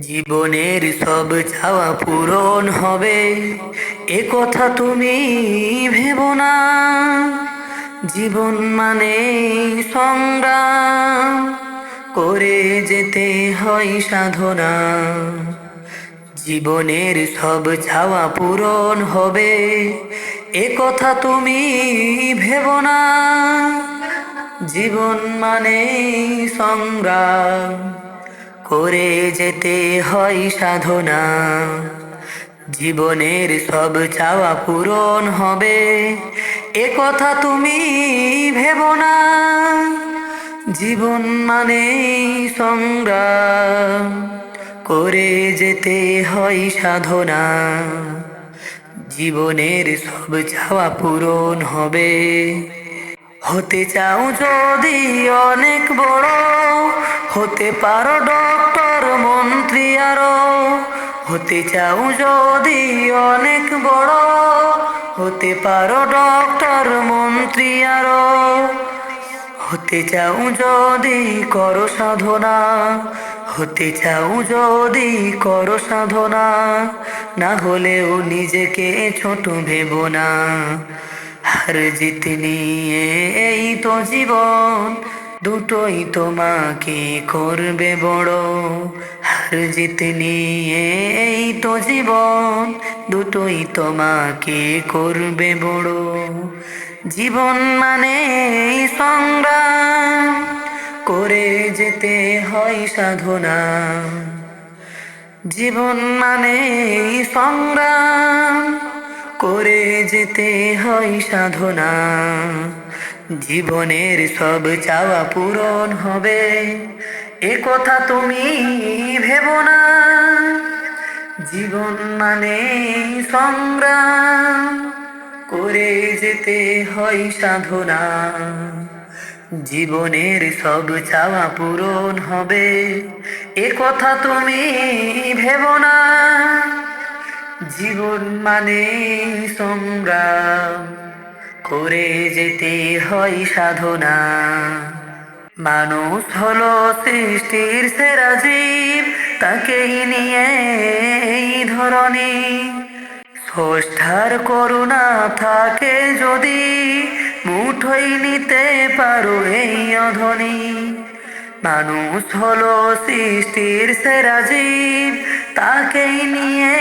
জীবনের সব চাওয়া পূরণ হবে। এ কথা তুমি ভেবো না। জীবন মানে সংগ্রাম। করে যেতে হয় সাধনা। জীবনের সব চাওয়া পূরণ হবে। এ কথা তুমি ভেবো না। জীবন মানে সংগ্রাম। করে যেতে হয় সাধনা। জীবনের সব চাওয়া পূরণ হবে, এ কথা তুমি ভেবো না। জীবন মানে সংগ্রাম, করে যেতে হয় সাধনা। জীবনের সব চাওয়া পূরণ হবে। হতে চাও যদি অনেক বড় হতে পারো ডক্টর, মন্ত্রী আরও। হতে চাও যদি অনেক বড়, হতে পারো ডক্টর, মন্ত্রী আরও। হতে চাও যদি করো সাধনা, হতে চাও যদি করো সাধনা, না হলেও নিজেকে ছোট ভেবো না। হার জিত নিয়ে এই তো জীবন দুটোই তোমাকে করবে বড় হার জিত নিয়ে এই তো জীবন। দুটোই তোমাকে করবে বড় জীবন মানে সংগ্রাম। করে যেতে হয় সাধনা। জীবন মানে সংগ্রাম। করে যেতে হয় সাধনা। জীবনের সব চাওয়া পূরণ হবে। এ কথা তুমি ভেবো না। জীবন মানে সংগ্রাম, করে যেতে হয় সাধনা। জীবনের সব চাওয়া পূরণ হবে। এ কথা তুমি ভেবো না। জীবন মানে সংগ্রাম করে যেতে হয় সাধনা। মানুষ হলো সৃষ্টির সেরা জীব, তাকেই নিয়ে এই ধরনী ষষ্ঠার করুণা থাকে যদি, মুঠোই নিতে পারো এই অধনী। মানুষ হলো সৃষ্টির সেরা জীব, তাকেই নিয়ে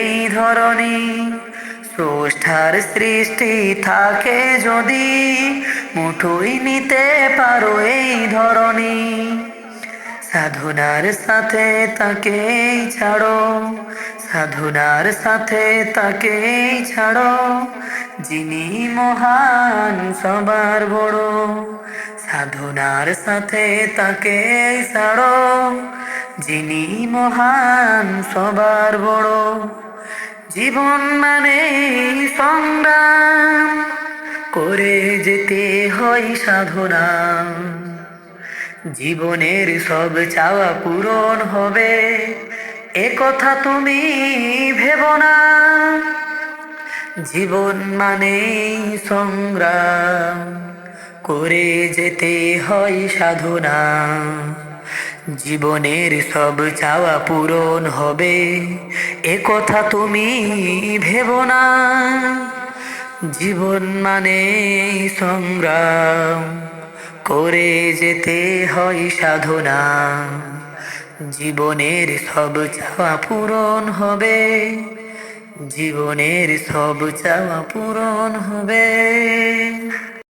এই ধরনী স্রষ্টার সৃষ্টি থাকে যদি মুঠোই নিতে পারো এই ধরনী সাধনার সাথে তাকে ছাড়ো, সাধনার সাথে তাকে ছাড়ো, যিনি মহান সবার বড়। সাধনার সাথে তাকে ছাড়ো, যিনি মহান সবার বড়। জীবন মানে সংগ্রাম। করে যেতে হয় সাধনা। জীবনের সব চাওয়া পূরণ হবে, এ কথা তুমি ভেবো না। জীবন মানে সংগ্রাম। করে যেতে হয় সাধনা। জীবনের সব চাওয়া পূরণ হবে। এ কথা তুমি ভেবো না। জীবন মানে সংগ্রাম, করে যেতে হয় সাধনা। জীবনের সব চাওয়া পূরণ হবে। জীবনের সব চাওয়া পূরণ হবে।